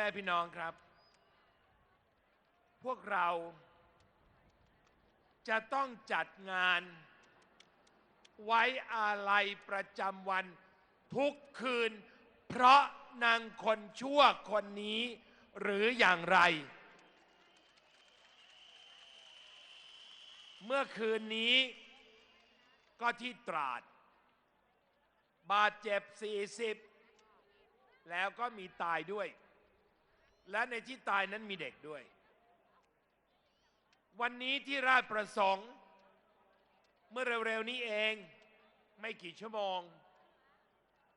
แม่พี่น้องครับ พวกเราจะต้องจัดงานไว้อาลัยประจำวันทุกคืน เพราะนางคนชั่วคนนี้หรืออย่างไร เมื่อคืนนี้ก็ที่ตราด บาดเจ็บ 40 แล้วก็มีตายด้วย และในที่ตายนั้นมีเด็กด้วย วันนี้ที่ราชประสงค์ เมื่อเร็วๆนี้เองไม่กี่ชั่วโมง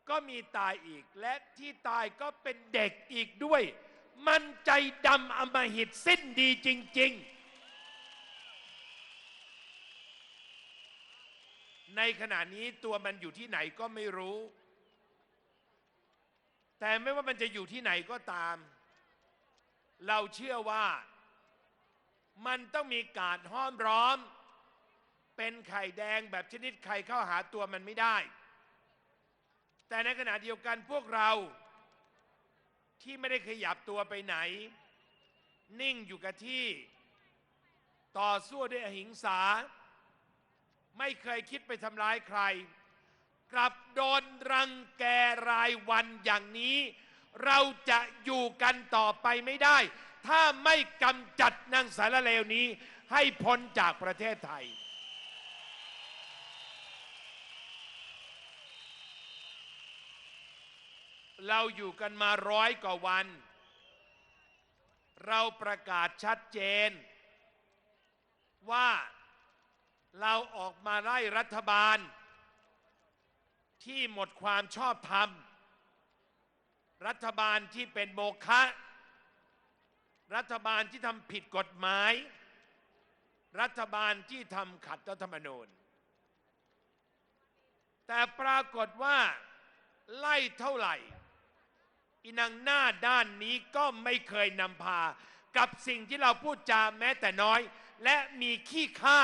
ก็มีตายอีก และที่ตายก็เป็นเด็กอีกด้วย มันใจดำอมหิตสิ้นดีจริง ๆในขณะนี้ตัวมันอยู่ที่ไหนก็ไม่รู้ แต่ไม่ว่ามันจะอยู่ที่ไหนก็ตาม เราเชื่อว่ามันต้องมีการห้อมร้อม เป็นไข่แดงแบบชนิดใครเข้าหาตัวมันไม่ได้ แต่ในขณะเดียวกันพวกเราที่ไม่ได้ขยับตัวไปไหน นิ่งอยู่กับที่ ต่อสู้ด้วยอหิงสา ไม่เคยคิดไปทำร้ายใคร กลับโดนรังแกรายวันอย่างนี้ เราจะอยู่กันต่อไปไม่ได้ ถ้าไม่กำจัดนางสารเลวนี้ให้พ้นจากประเทศไทย เราอยู่กันมาร้อยกว่าวัน เราประกาศชัดเจน ว่าเราออกมาไล่รัฐบาล ที่หมดความชอบธรรม รัฐบาลที่เป็นโมฆะรัฐบาลที่ทำผิดกฎหมาย รัฐบาลที่ทำขัดรัฐธรรมนูญ แต่ปรากฏว่าไล่เท่าไหร่ อีนางหน้าด้านนี้ก็ไม่เคยนำพา กับสิ่งที่เราพูดจาแม้แต่น้อย และมีขี้ข้า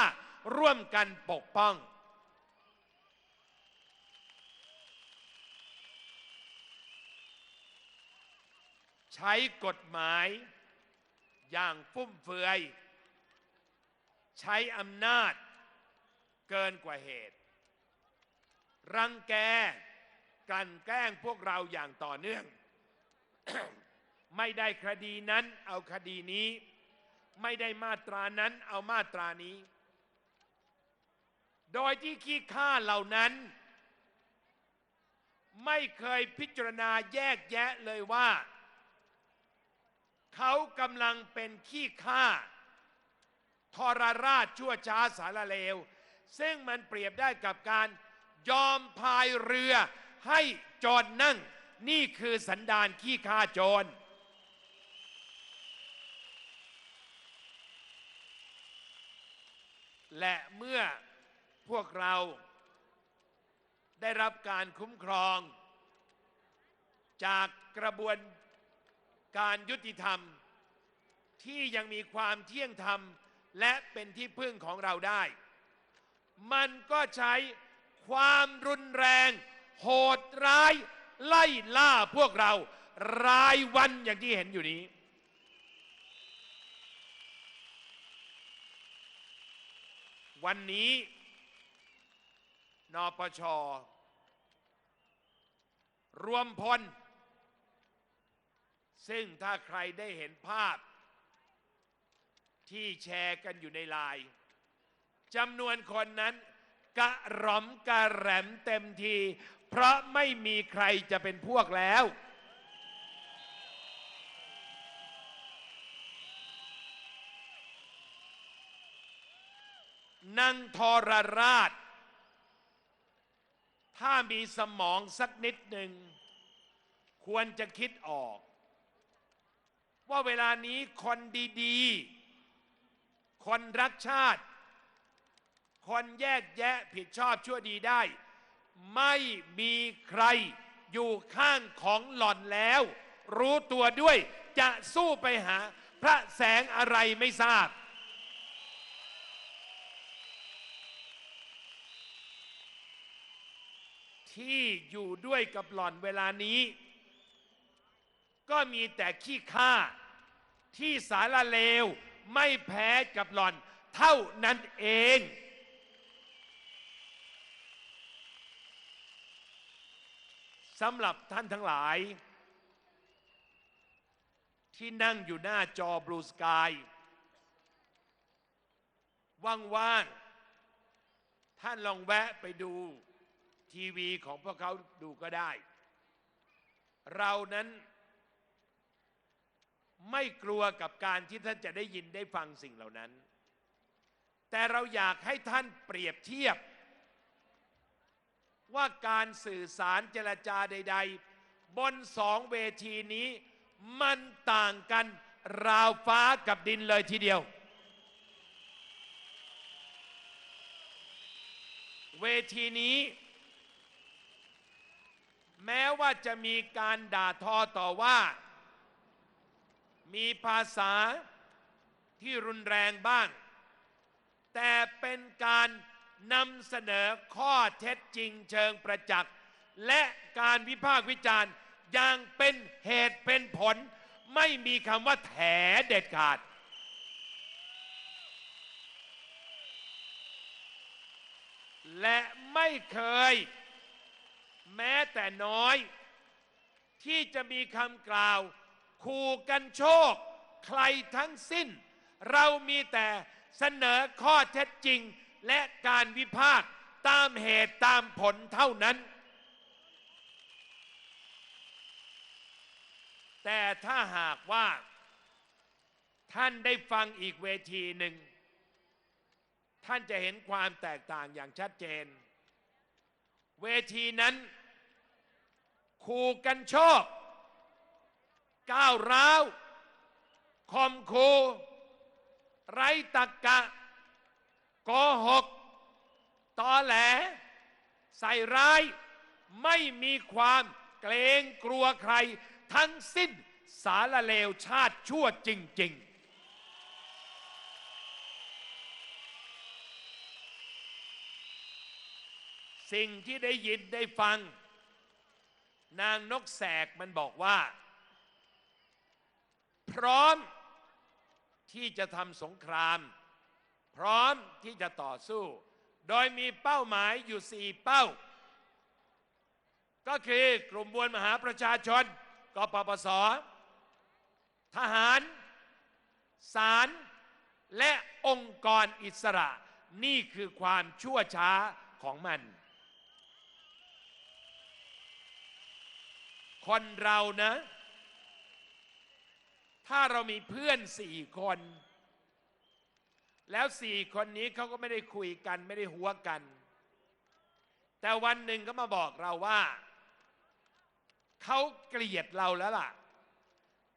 ร่วมกันปกป้อง ใช้กฎหมาย อย่างฟุ่มเฟือย ใช้อำนาจเกินกว่าเหตุ รังแกกันแกล้งพวกเราอย่างต่อเนื่อง ไม่ได้คดีนั้นเอาคดีนี้ ไม่ได้มาตรานั้นเอามาตรานี้ โดยที่ขี้ข้าเหล่านั้น ไม่เคยพิจารณาแยกแยะเลยว่า เขากำลังเป็นขี้ข้าทรราชชั่วช้าสารเลว ซึ่งมันเปรียบได้กับการยอมพายเรือให้โจรนั่ง นี่คือสันดานขี้ข้าโจร และเมื่อพวกเราได้รับการคุ้มครอง จากกระบวน การยุติธรรม ที่ยังมีความเที่ยงธรรม และเป็นที่พึ่งของเราได้ มันก็ใช้ความรุนแรง โหดร้าย ไล่ล่าพวกเรารายวันอย่างที่เห็นอยู่นี้ วันนี้นปชรวมพล ซึ่งถ้าใครได้เห็นภาพ ที่แชร์กันอยู่ในไลน์จำนวนคนนั้น กระหร่อมกระแหลมเต็มที เพราะไม่มีใครจะเป็นพวกแล้วนั่งทรราช ถ้ามีสมองสักนิดหนึ่ง ควรจะคิดออก ว่าเวลานี้คนดีๆ คนรักชาติ คนแยกแยะผิดชอบชั่วดีได้ ไม่มีใครอยู่ข้างของหล่อนแล้ว รู้ตัวด้วยจะสู้ไปหาพระแสงอะไรไม่ทราบ ที่อยู่ด้วยกับหล่อนเวลานี้ ก็มีแต่ขี้ข้าที่สารเลวไม่แพ้กับหล่อนเท่านั้นเอง สำหรับท่านทั้งหลาย ที่นั่งอยู่หน้าจอบลูสกายว่างๆ ท่านลองแวะไปดูทีวีของพวกเขาดูก็ได้ เรานั้น ไม่กลัวกับการที่ท่านจะได้ยินได้ฟังสิ่งเหล่านั้น แต่เราอยากให้ท่านเปรียบเทียบ ว่าการสื่อสารเจรจาใด ๆ บนสองเวทีนี้ มันต่างกันราวฟ้ากับดินเลยทีเดียว เวทีนี้ แม้ว่าจะมีการด่าทอต่อว่า มีภาษาที่รุนแรงบ้าง แต่เป็นการนำเสนอข้อเท็จจริงเชิงประจักษ์ และการวิพากษ์วิจารณ์อย่างเป็นเหตุเป็นผล ไม่มีคำว่าแถเด็ดขาด และไม่เคย แม้แต่น้อย ที่จะมีคำกล่าว ขู่กันโชค ใครทั้งสิ้น เรามีแต่เสนอข้อเท็จจริงและการวิพากษ์ตามเหตุตามผลเท่านั้น แต่ถ้าหากว่า ท่านได้ฟังอีกเวทีหนึ่ง ท่านจะเห็นความแตกต่างอย่างชัดเจน เวทีนั้นขู่กันโชค ก้าวร้าวคอมโค ไร้ตักกะโกหกตอแหล ใส่ร้าย ไม่มีความเกรงกลัวใคร ทั้งสิ้นสารเลวชาติชั่วจริง ๆสิ่งที่ได้ยินได้ฟัง นางนกแสกมันบอกว่า พร้อมที่จะทำสงคราม พร้อมที่จะต่อสู้ โดยมีเป้าหมายอยู่สี่เป้า ก็คือกลุ่มมวลมหาประชาชนกปปส ทหาร ศาลและองค์กรอิสระ นี่คือความชั่วช้าของมัน คนเรานะ ถ้าเรามีเพื่อนสี่คน แล้วสี่คนนี้เขาก็ไม่ได้คุยกันไม่ได้หัวกัน แต่วันหนึ่งก็มาบอกเราว่า เขาเกลียดเราแล้วล่ะ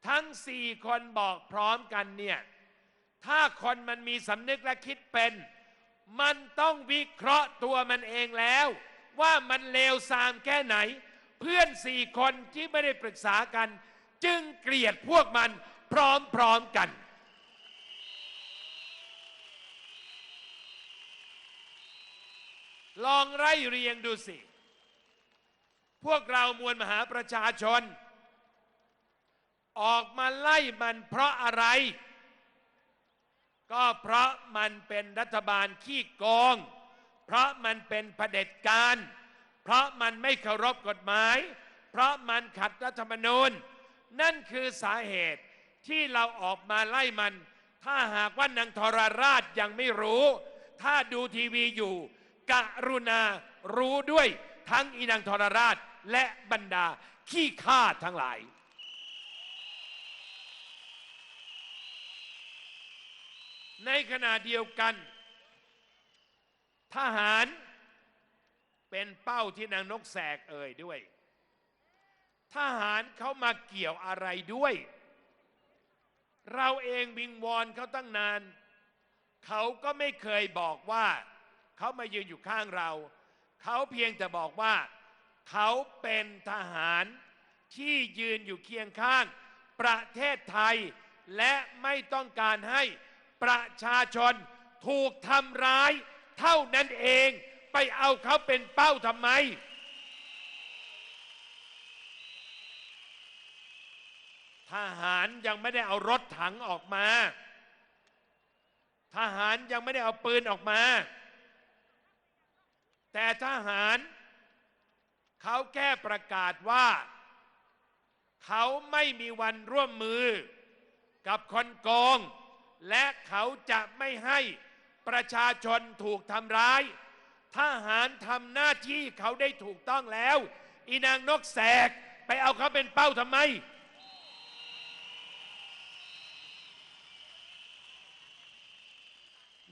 ทั้งสี่คนบอกพร้อมกันเนี่ย ถ้าคนมันมีสำนึกและคิดเป็น มันต้องวิเคราะห์ตัวมันเองแล้ว ว่ามันเลวทรามแค่ไหน เพื่อนสี่คนที่ไม่ได้ปรึกษากันจึงเกลียดพวกมัน พร้อม ๆ กัน ลองไล่เรียงดูสิ พวกเรามวลมหาประชาชน ออกมาไล่มันเพราะอะไร ก็เพราะมันเป็นรัฐบาลขี้โกง เพราะมันเป็นเผด็จการ เพราะมันไม่เคารพกฎหมาย เพราะมันขัดรัฐธรรมนูญนั่นคือสาเหตุ ที่เราออกมาไล่มัน ถ้าหากว่านางทรราชยังไม่รู้ ถ้าดูทีวีอยู่ กรุณารู้ด้วยทั้งอีนางทรราชและบรรดาขี้ข้าทั้งหลาย ในขณะเดียวกัน ทหารเป็นเป้าที่นางนกแสกเอ่ยด้วย ทหารเขามาเกี่ยวอะไรด้วย เราเองวิงวอนเขาตั้งนาน เขาก็ไม่เคยบอกว่า เขามายืนอยู่ข้างเรา เขาเพียงแต่บอกว่า เขาเป็นทหารที่ยืนอยู่เคียงข้าง ประเทศไทย และไม่ต้องการให้ประชาชนถูกทำร้าย เท่านั้นเองไปเอาเขาเป็นเป้าทำไม ทหารยังไม่ได้เอารถถังออกมา ทหารยังไม่ได้เอาปืนออกมา แต่ทหารเขาแค่ประกาศว่า เขาไม่มีวันร่วมมือกับคนโกง และเขาจะไม่ให้ประชาชนถูกทำร้าย ทหารทำหน้าที่เขาได้ถูกต้องแล้ว อีนางนกแสกไปเอาเขาเป็นเป้าทำไม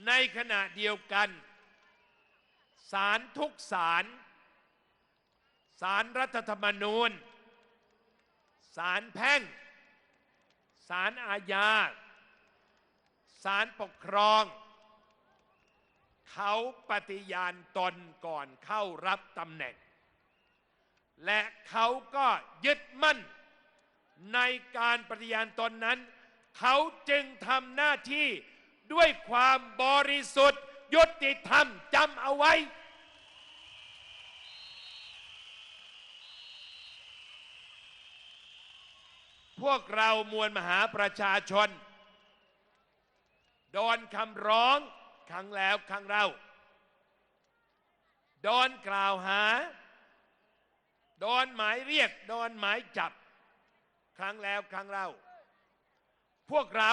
ในขณะเดียวกันศาลทุกศาลศาลรัฐธรรมนูญศาลแพ่งศาลอาญาศาลปกครอง เขาปฏิญาณตนก่อนเข้ารับตำแหน่ง และเขาก็ยึดมั่น ในการปฏิญาณตนนั้น เขาจึงทำหน้าที่ ด้วยความบริสุทธิ์ ยุติธรรมจำเอาไว้ พวกเรามวลมหาประชาชนโดนคำร้องครั้งแล้วครั้งเล่าโดนกล่าวหาโดนหมายเรียกโดนหมายจับ ครั้งแล้วครั้งเล่า พวกเรา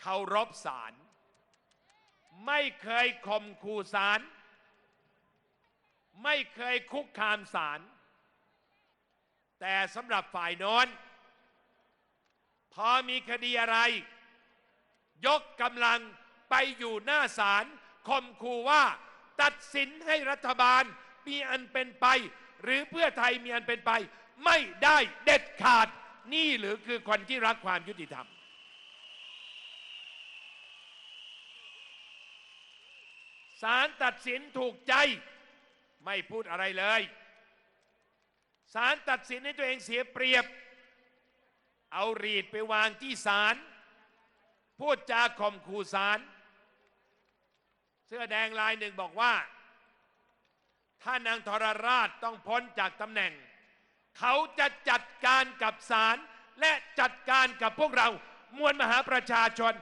เคารพศาลไม่เคยข่มขู่ศาลไม่เคยคุกคามศาลแต่สำหรับฝ่ายโน้นพอมีคดีอะไร ยกกำลังไปอยู่หน้าศาลข่มขู่ว่า ตัดสินให้รัฐบาลมีอันเป็นไป หรือเพื่อไทยมีอันเป็นไป ไม่ได้เด็ดขาดนี่หรือคือคนที่รักความยุติธรรม ศาลตัดสินถูกใจ ไม่พูดอะไรเลยศาลตัดสินให้ตัวเองเสียเปรียบ เอารีดไปวางที่ศาลพูดจาข่มขู่ศาลเสื้อแดงลายหนึ่งบอกว่า ถ้านางทรราชต้องพ้นจากตำแหน่ง เขาจะจัดการกับศาลและจัดการกับพวกเรามวลมหาประชาชน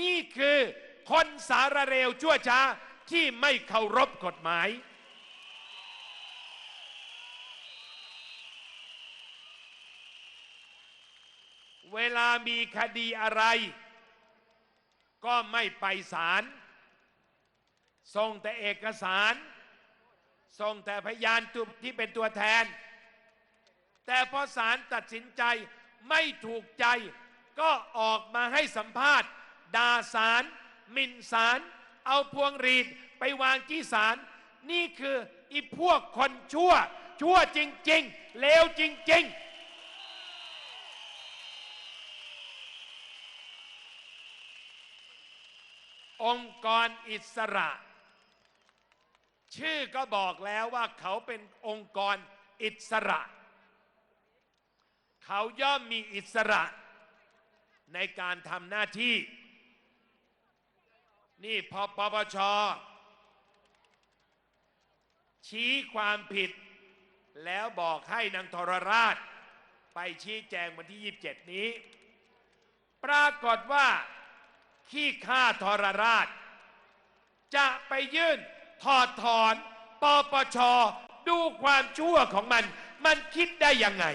นี่คือคนสารเร็วชั่วช้า ที่ไม่เคารพกฎหมาย เวลามีคดีอะไร ก็ไม่ไปศาลส่งแต่เอกสาร ส่งแต่พยานตุที่เป็นตัวแทน แต่พอศาลตัดสินใจไม่ถูกใจ ก็ออกมาให้สัมภาษณ์ด่าศาลมินศาล เอาพวงรีดไปวางที่ศาลนี่คืออีพวกคนชั่ว ชั่วจริง ๆ เลวจริง ๆองค์กรอิสระ ชื่อก็บอกแล้วว่าเขาเป็นองค์กรอิสระ เขาย่อมมีอิสระในการทำหน้าที่ นี่พอปปชชี้ความผิด แล้วบอกให้นางทรราช ไปชี้แจงวันที่ 27 นี้ ปรากฏว่า ขี้ข้าทรราช จะไปยื่นถอดถอนปปช ดูความชั่วของมัน มันคิดได้ยังไง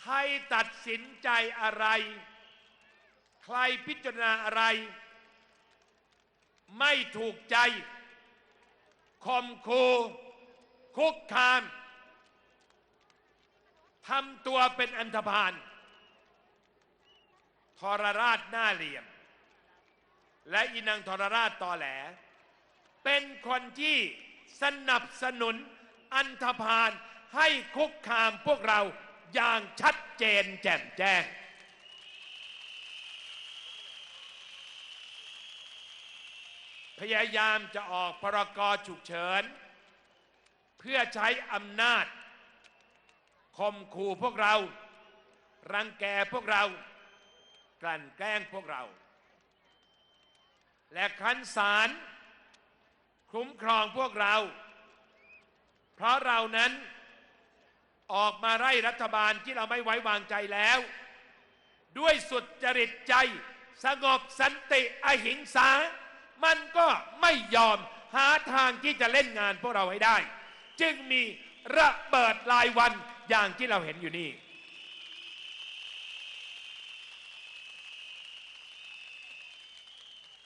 ใครตัดสินใจอะไร ใครพิจารณาอะไร ไม่ถูกใจคมคูคุกคามทำตัวเป็นอันธพาลทรราชหน้าเหลี่ยม และอินังทรราชตอแหล เป็นคนที่สนับสนุนอันธพาลให้คุกคามพวกเรา อย่างชัดเจนแจ่มแจ้ง พยายามจะออกพรกฉุกเฉิน เพื่อใช้อำนาจข่มขู่พวกเรา รังแกพวกเรา กลั่นแกล้งพวกเรา และคันศาลคุ้มครองพวกเรา เพราะเรานั้น ออกมาไล่รัฐบาลที่เราไม่ไว้วางใจแล้ว ด้วยสุดจริตใจ สงบสันติอหิงสา มันก็ไม่ยอมหาทางที่จะเล่นงานพวกเราให้ได้ จึงมีระเบิดรายวันอย่างที่เราเห็นอยู่นี่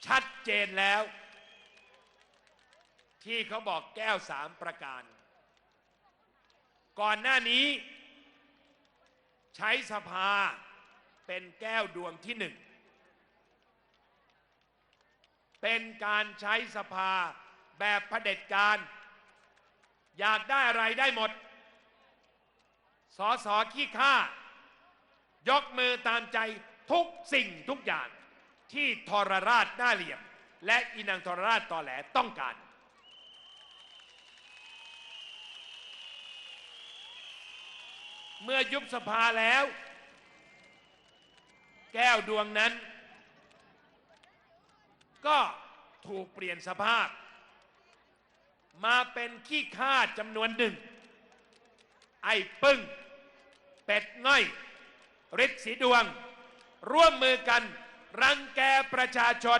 ชัดเจนแล้ว ที่เขาบอกแก้วสามประการ ก่อนหน้านี้ ใช้สภาเป็นแก้วดวงที่หนึ่ง เป็นการใช้สภาแบบเผด็จการ อยากได้อะไรได้หมด สอสอขี้ข้ายกมือตามใจทุกสิ่งทุกอย่างที่ทรราชหน้าเหลี่ยม และอินังทรราชตอแหลต้องการ เมื่อยุบสภาแล้ว แก้วดวงนั้น ก็ถูกเปลี่ยนสภาพ มาเป็นขี้ข้าจำนวนหนึ่ง ไอ้ปึ้ง เป็ดง่อยฤทธิ์สีดวง ร่วมมือกัน รังแกประชาชน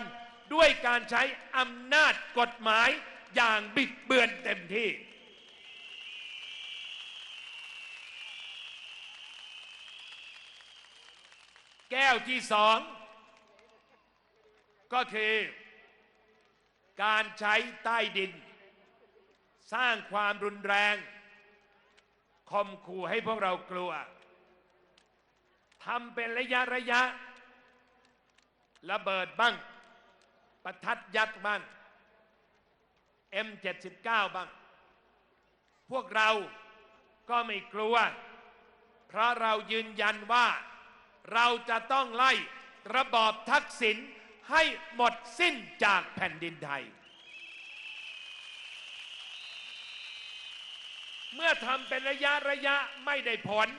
ด้วยการใช้อำนาจกฎหมายอย่างบิดเบือนเต็มที่ แก้วที่สองก็คือ การใช้ใต้ดิน สร้างความรุนแรงคมขู่ให้พวกเรากลัวทำเป็นระยะระยะ ระเบิดบ้าง ประทัดยักษ์บ้าง M79 บ้าง พวกเราก็ไม่กลัว เพราะเรายืนยันว่า เราจะต้องไล่ระบอบทักษิณให้หมดสิ้นจากแผ่นดินไทย เมื่อทำเป็นระยะระยะไม่ได้ผล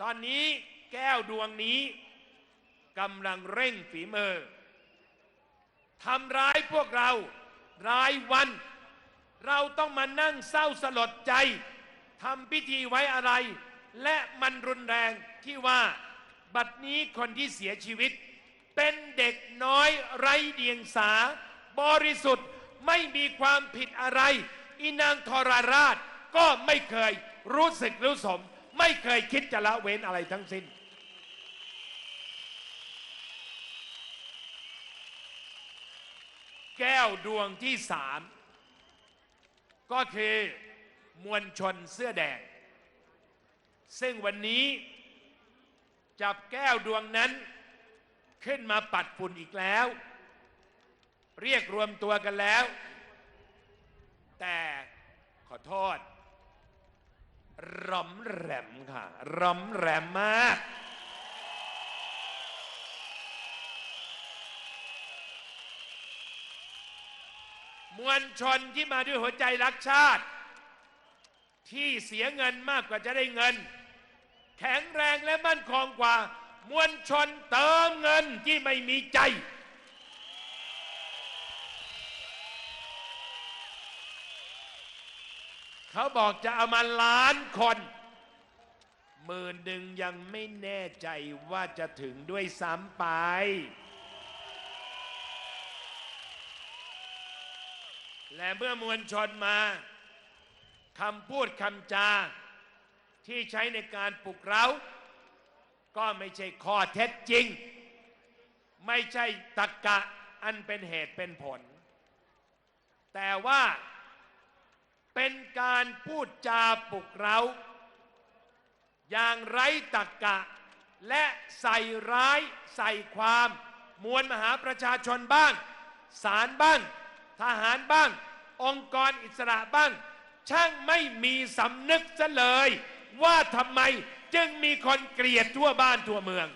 ตอนนี้แก้วดวงนี้กำลังเร่งฝีมือทำร้ายพวกเรารายวัน เราต้องมานั่งเศร้าสลดใจทำพิธีไว้อะไร และมันรุนแรงที่ว่า บัดนี้คนที่เสียชีวิต เป็นเด็กน้อยไร้เดียงสา บริสุทธิ์ไม่มีความผิดอะไรอีนางทรราชก็ไม่เคยรู้สึกรู้สม ไม่เคยคิดจะละเว้นอะไรทั้งสิ้น แก้วดวงที่สามก็คือมวลชนเสื้อแดง ซึ่งวันนี้ จับแก้วดวงนั้น ขึ้นมาปัดฝุ่นอีกแล้ว เรียกรวมตัวกันแล้ว แต่ขอโทษร่อมแรมค่ะร่อมแรมมาก มวลชนที่มาด้วยหัวใจรักชาติ ที่เสียเงินมากกว่าจะได้เงิน แข็งแรงและมั่นคงกว่า มวลชนเติมเงินที่ไม่มีใจ เขาบอกจะเอามาล้านคนหมื่นหนึ่งยังไม่แน่ใจว่าจะถึงด้วยซ้ำไป และเมื่อมวลชนมาคำพูดคำจา ที่ใช้ในการปลุกเร้า ก็ไม่ใช่ข้อเท็จจริง ไม่ใช่ตรกกะอันเป็นเหตุเป็นผล แต่ว่าเป็นการพูดจาปลุกเร้า อย่างไร้ตรกกะ และใส่ร้ายใส่ความมวลมหาประชาชนบ้างศาลบ้าง ทหารบ้าง องค์กรอิสระบ้าง ช่างไม่มีสำนึกซะเลย ว่าทำไมจึงมีคนเกลียดทั่วบ้านทั่วเมือง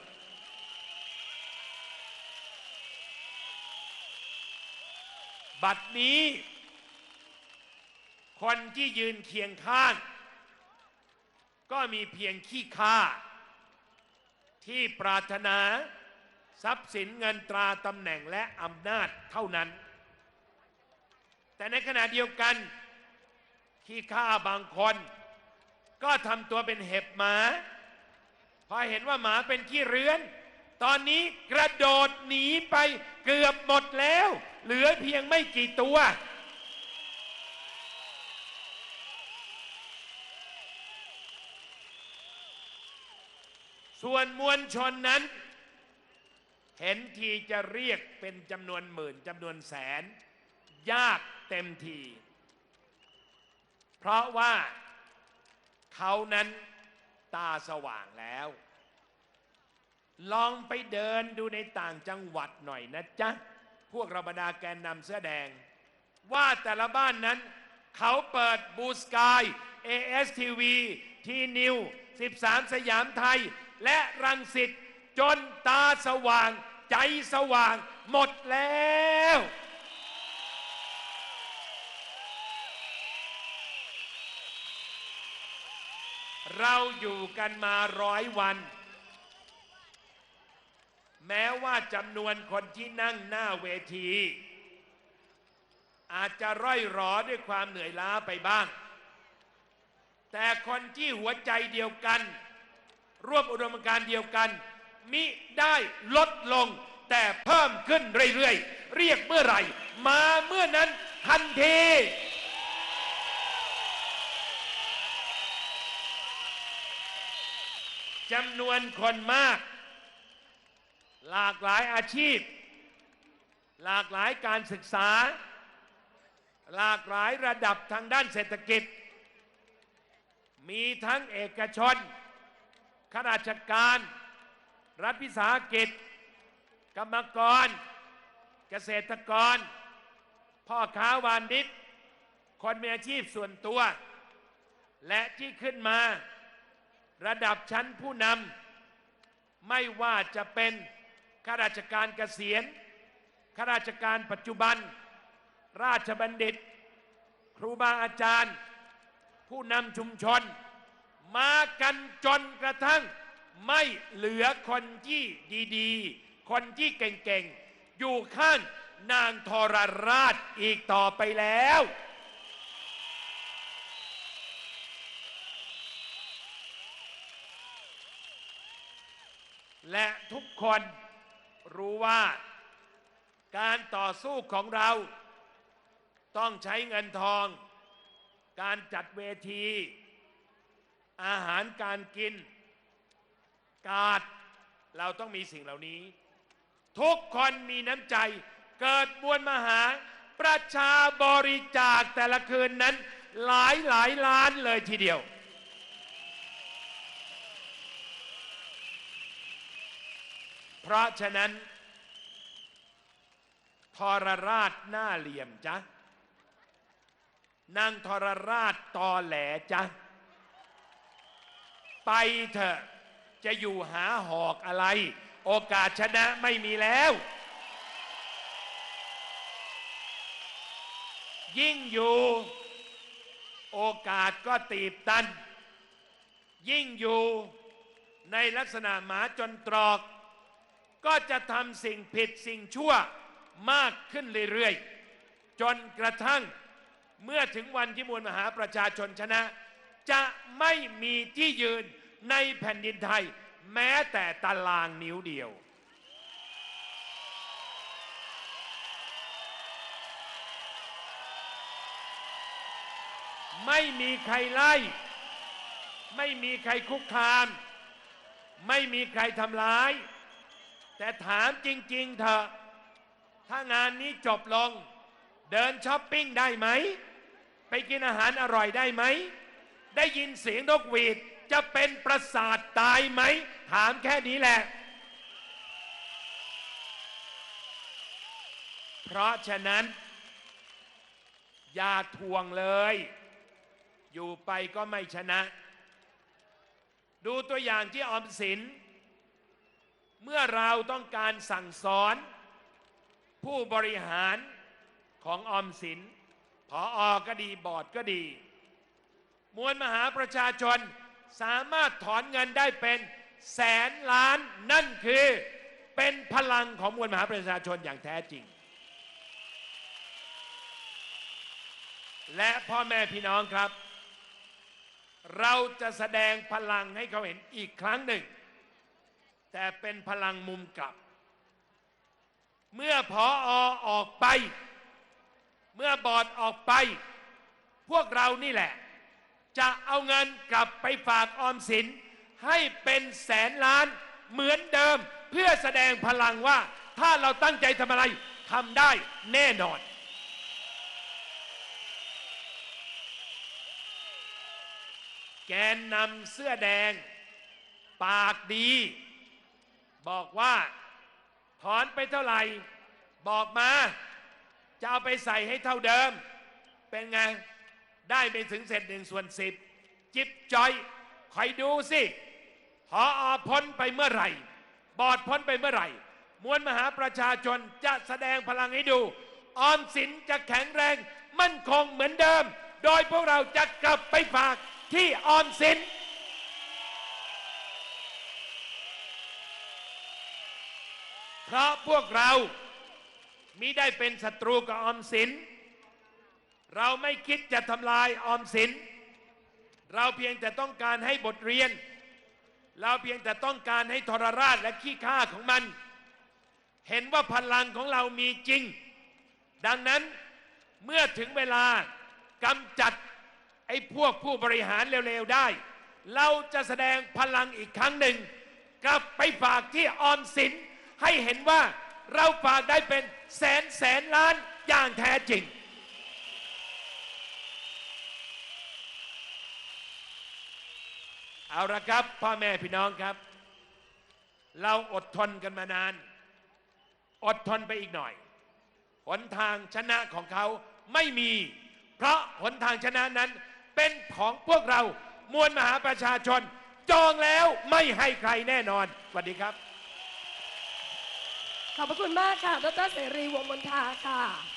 บัดนี้ คนที่ยืนเคียงข้าง ก็มีเพียงขี้ข้าที่ปรารถนาทรัพย์สินเงินตราตำแหน่งและอำนาจเท่านั้น แต่ในขณะเดียวกัน ขี้ข้าบางคน ก็ทำตัวเป็นเห็บหมา พอเห็นว่าหมาเป็นขี้เรือน ตอนนี้กระโดดหนีไปเกือบหมดแล้ว เหลือเพียงไม่กี่ตัวส่วนมวลชนนั้น เห็นทีจะเรียกเป็นจำนวนหมื่นจำนวนแสน ยากเต็มที เพราะว่า เขานั้นตาสว่างแล้ว ลองไปเดินดูในต่างจังหวัดหน่อยนะจ๊ะ พวกเราบรรดาแกนนำเสื้อแดง ว่าแต่ละบ้านนั้น เขาเปิดบูสกาย ASTV ทีนิว 13 สยามไทย และรังสิตจนตาสว่าง ใจสว่าง หมดแล้ว เราอยู่กันมาร้อยวัน แม้ว่าจำนวนคนที่นั่งหน้าเวที อาจจะร่อยหรอด้วยความเหนื่อยล้าไปบ้าง แต่คนที่หัวใจเดียวกัน ร่วมอุดมการเดียวกัน มิได้ลดลง แต่เพิ่มขึ้นเรื่อยๆ เรียกเมื่อไหร่ มาเมื่อนั้นทันที จำนวนคนมาก หลากหลายอาชีพ หลากหลายการศึกษา หลากหลายระดับทางด้านเศรษฐกิจ มีทั้งเอกชนข้าราชการ รัฐวิสาหกิจ กรรมกร เกษตรกร พ่อค้าวานดิษคนมีอาชีพส่วนตัว และที่ขึ้นมา ระดับชั้นผู้นำไม่ว่าจะเป็นข้าราชการเกษียณข้าราชการปัจจุบัน ราชบัณฑิต ครูบาอาจารย์ ผู้นำชุมชน มากันจนกระทั่ง ไม่เหลือคนที่ดีๆ คนที่เก่งๆ อยู่ข้างนางทรราชอีกต่อไปแล้ว และทุกคนรู้ว่าการต่อสู้ของเรา ต้องใช้เงินทอง การจัดเวที อาหารการกิน การดเราต้องมีสิ่งเหล่านี้ ทุกคนมีน้ำใจ เกิดมวลมหา ประชาบริจาคแต่ละคืนนั้น หลายหลายล้านเลยทีเดียว เพราะฉะนั้นทรราชหน้าเหลี่ยมจ๊ะนางทรราชตอแหลจ๊ะไปเถอะจะอยู่หาหอกอะไร โอกาสชนะไม่มีแล้ว ยิ่งอยู่ โอกาสก็ตีบตัน ยิ่งอยู่ในลักษณะหมาจนตรอก ก็จะทำสิ่งผิดสิ่งชั่วมากขึ้นเรื่อยๆ จนกระทั่งเมื่อถึงวันที่มวลมหาประชาชนชนะ จะไม่มีที่ยืนในแผ่นดินไทย แม้แต่ตารางนิ้วเดียว ไม่มีใครไล่ ไม่มีใครคุกคาม ไม่มีใครทำร้าย แต่ถามจริง ๆ เถอะ ถ้างานนี้จบลง เดินช้อปปิ้งได้ไหม ไปกินอาหารอร่อยได้ไหม ได้ยินเสียงนกหวีดจะเป็นประสาทตายไหม ถามแค่นี้แหละ เพราะฉะนั้น อย่าทวงเลย อยู่ไปก็ไม่ชนะ ดูตัวอย่างที่ออมสิน เมื่อเราต้องการสั่งสอนผู้บริหารของออมสินพออก็ดีบอร์ดก็ดี มวลมหาประชาชนสามารถถอนเงินได้เป็นแสนล้านนั่นคือเป็นพลังของมวลมหาประชาชนอย่างแท้จริง และพ่อแม่พี่น้องครับ เราจะแสดงพลังให้เขาเห็นอีกครั้งหนึ่ง แต่เป็นพลังมุมกลับ เมื่อพออออกไป เมื่อบอร์ดออกไป พวกเรานี่แหละ จะเอาเงินกลับไปฝากออมสิน ให้เป็นแสนล้านเหมือนเดิมเพื่อแสดงพลังว่าถ้าเราตั้งใจทำอะไรทำได้แน่นอน แกนนำเสื้อแดง ปากดี บอกว่าถอนไปเท่าไหร่ บอกมา จะเอาไปใส่ให้เท่าเดิม เป็นไง ได้ไปถึงเศษหนึ่งส่วนสิบจิบจอยคอยดูสิพออพ้นไปเมื่อไหร่ บอดพ้นไปเมื่อไหร่ มวลมหาประชาชนจะแสดงพลังให้ดู ออมสินจะแข็งแรง มั่นคงเหมือนเดิม โดยพวกเราจะกลับไปฝากที่ออมสิน เพราะพวกเรามิได้เป็นศัตรูกับออมสิน เราไม่คิดจะทำลายออมสิน เราเพียงแต่ต้องการให้บทเรียน เราเพียงแต่ต้องการให้ทรราชและขี้ข้าของมัน เห็นว่าพลังของเรามีจริง ดังนั้นเมื่อถึงเวลากำจัดไอ้พวกผู้บริหารเร็วๆได้ เราจะแสดงพลังอีกครั้งหนึ่ง กลับไปฝากที่ออมสิน ให้เห็นว่าเราฝากได้เป็นแสนแสนล้านอย่างแท้จริง เอาละครับพ่อแม่พี่น้องครับ เราอดทนกันมานาน อดทนไปอีกหน่อย หนทางชนะของเขาไม่มี เพราะหนทางชนะนั้นเป็นของพวกเรามวลมหาประชาชน จองแล้วไม่ให้ใครแน่นอนสวัสดีครับ ขอบพระคุณมากค่ะ ดรเสรีวงมนทาค่ะ